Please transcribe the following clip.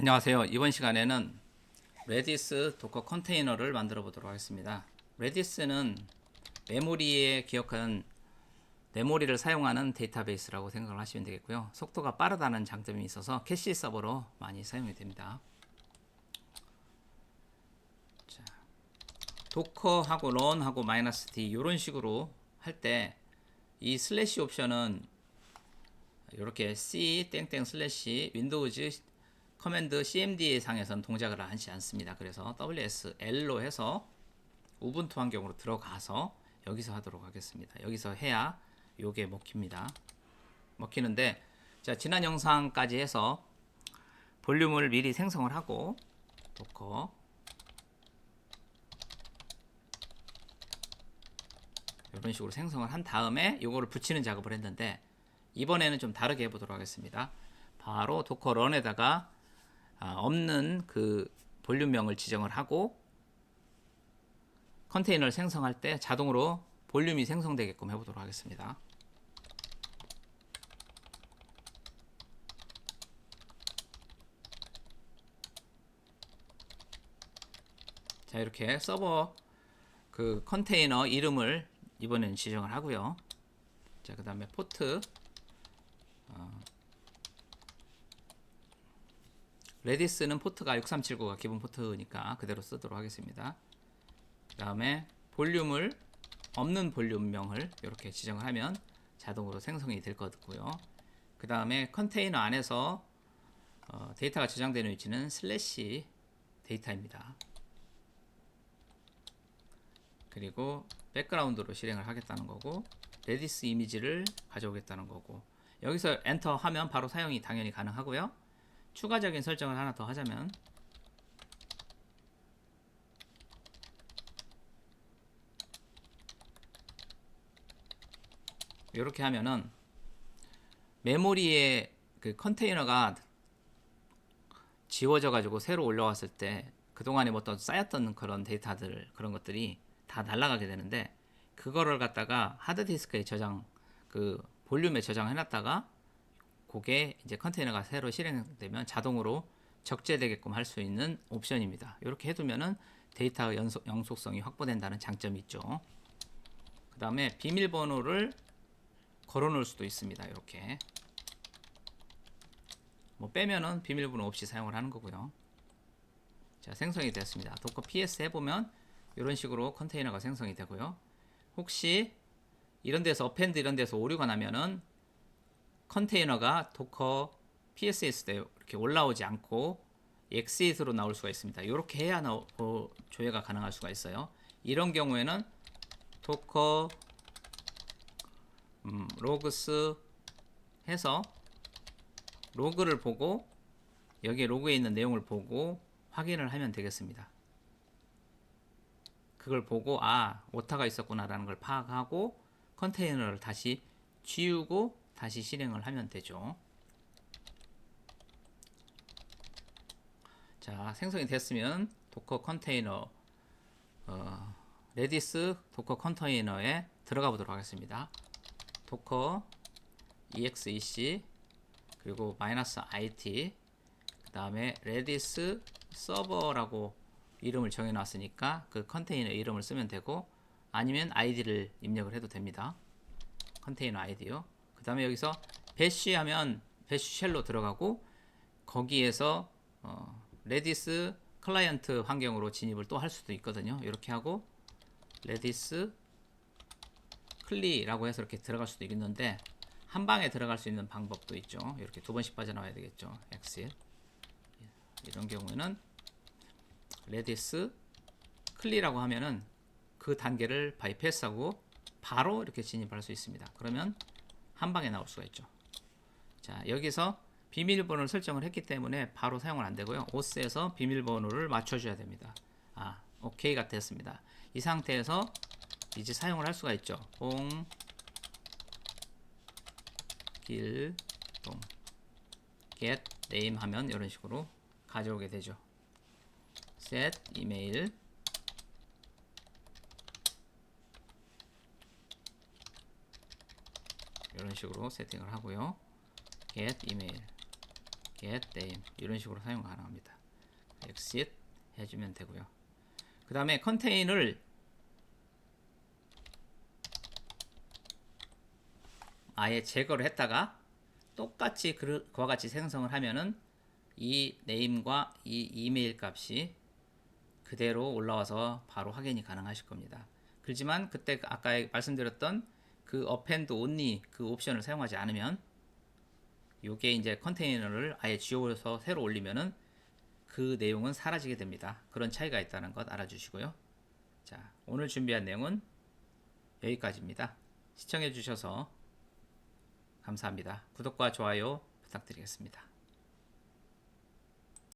안녕하세요. 이번 시간에는 레디스 도커 컨테이너를 만들어 보도록 하겠습니다. 레디스는 메모리에 기억한 메모리를 사용하는 데이터베이스라고 생각을 하시면 되겠고요. 속도가 빠르다는 장점이 있어서 캐시 서버로 많이 사용이 됩니다. 자, 도커하고 런하고 마이너스 d 이런 식으로 할 때 이 슬래시 옵션은 이렇게 c 땡땡 슬래시 윈도우즈 커맨드 cmd 상에서는 동작을 하지 않습니다. 그래서 wsl로 해서 우분투 환경으로 들어가서 여기서 하도록 하겠습니다. 여기서 해야 요게 먹힙니다. 먹히는데 자 지난 영상까지 해서 볼륨을 미리 생성을 하고 도커 이런 식으로 생성을 한 다음에 요거를 붙이는 작업을 했는데 이번에는 좀 다르게 해보도록 하겠습니다. 바로 도커 런에다가 아, 없는 그 볼륨명을 지정을 하고 컨테이너를 생성할 때 자동으로 볼륨이 생성되게끔 해보도록 하겠습니다. 자 이렇게 서버 그 컨테이너 이름을 이번에는 지정을 하고요. 자그 다음에 포트 레디스는 포트가 6379가 기본 포트니까 그대로 쓰도록 하겠습니다. 그 다음에 볼륨을 없는 볼륨명을 이렇게 지정을 하면 자동으로 생성이 될 거고요. 그 다음에 컨테이너 안에서 어, 데이터가 저장되는 위치는 슬래시 데이터입니다. 그리고 백그라운드로 실행을 하겠다는 거고 레디스 이미지를 가져오겠다는 거고 여기서 엔터 하면 바로 사용이 당연히 가능하고요. 추가적인 설정을 하나 더 하자면. 이렇게 하면은 메모리에 그 컨테이너가 지워져 가지고 새로 올라왔을 때 그동안에 뭐 어떤 쌓였던 그런 데이터들 그런 것들이 다 날아가게 되는데 그거를 갖다가 하드디스크에 저장 그 볼륨에 저장해 놨다가 그게 이제 컨테이너가 새로 실행되면 자동으로 적재되게끔 할 수 있는 옵션입니다. 이렇게 해두면은 데이터 연속, 영속성이 확보된다는 장점이 있죠. 그 다음에 비밀번호를 걸어놓을 수도 있습니다. 이렇게 뭐 빼면은 비밀번호 없이 사용을 하는 거고요. 자 생성이 됐습니다. 도커 ps 해보면 이런 식으로 컨테이너가 생성이 되고요. 혹시 이런 데서 어펜드 이런 데서 오류가 나면은 컨테이너가 도커 PSS 때 이렇게 올라오지 않고 exit으로 나올 수가 있습니다. 이렇게 해야 나, 어, 조회가 가능할 수가 있어요. 이런 경우에는 도커 음, 로그스 해서 로그를 보고 여기에 로그에 있는 내용을 보고 확인을 하면 되겠습니다. 그걸 보고 아 오타가 있었구나라는 걸 파악하고 컨테이너를 다시 지우고 다시 실행을 하면 되죠. 자 생성이 됐으면 도커 컨테이너 어, 레디스 도커 컨테이너에 들어가 보도록 하겠습니다. 도커 exec 그리고 마이너스 it 그 다음에 레디스 서버라고 이름을 정해 놨으니까 그 컨테이너 이름을 쓰면 되고 아니면 아이디를 입력을 해도 됩니다. 컨테이너 아이디요. 그 다음에 여기서 배쉬 하면 배쉬 쉘로 들어가고 거기에서 어, 레디스 클라이언트 환경으로 진입을 또 할 수도 있거든요. 이렇게 하고 레디스 클리라고 해서 이렇게 들어갈 수도 있는데 한 방에 들어갈 수 있는 방법도 있죠. 이렇게 두 번씩 빠져나와야 되겠죠. 엑셀 이런 경우에는 레디스 클리라고 하면은 그 단계를 바이패스하고 바로 이렇게 진입할 수 있습니다. 그러면 한 방에 나올 수가 있죠. 자, 여기서 비밀번호를 설정을 했기 때문에 바로 사용은 안 되고요. OS에서 비밀번호를 맞춰줘야 됩니다. 아, OK가 됐습니다. 이 상태에서 이제 사용을 할 수가 있죠. 봉, 길, 동, get, name 하면 이런 식으로 가져오게 되죠. set, 이메일, 이런 식으로 세팅을 하고요. get 이메일, get name 이런 식으로 사용 가능합니다. exit 해주면 되고요. 그 다음에 컨테이너를 아예 제거를 했다가 똑같이 그- 그와 같이 생성을 하면은 이 네임과 이 이메일 값이 그대로 올라와서 바로 확인이 가능하실 겁니다. 그렇지만 그때 아까 말씀드렸던 그 append only 그 옵션을 사용하지 않으면 요게 이제 컨테이너를 아예 지워서 새로 올리면은 그 내용은 사라지게 됩니다. 그런 차이가 있다는 것 알아주시고요. 자, 오늘 준비한 내용은 여기까지입니다. 시청해 주셔서 감사합니다. 구독과 좋아요 부탁드리겠습니다.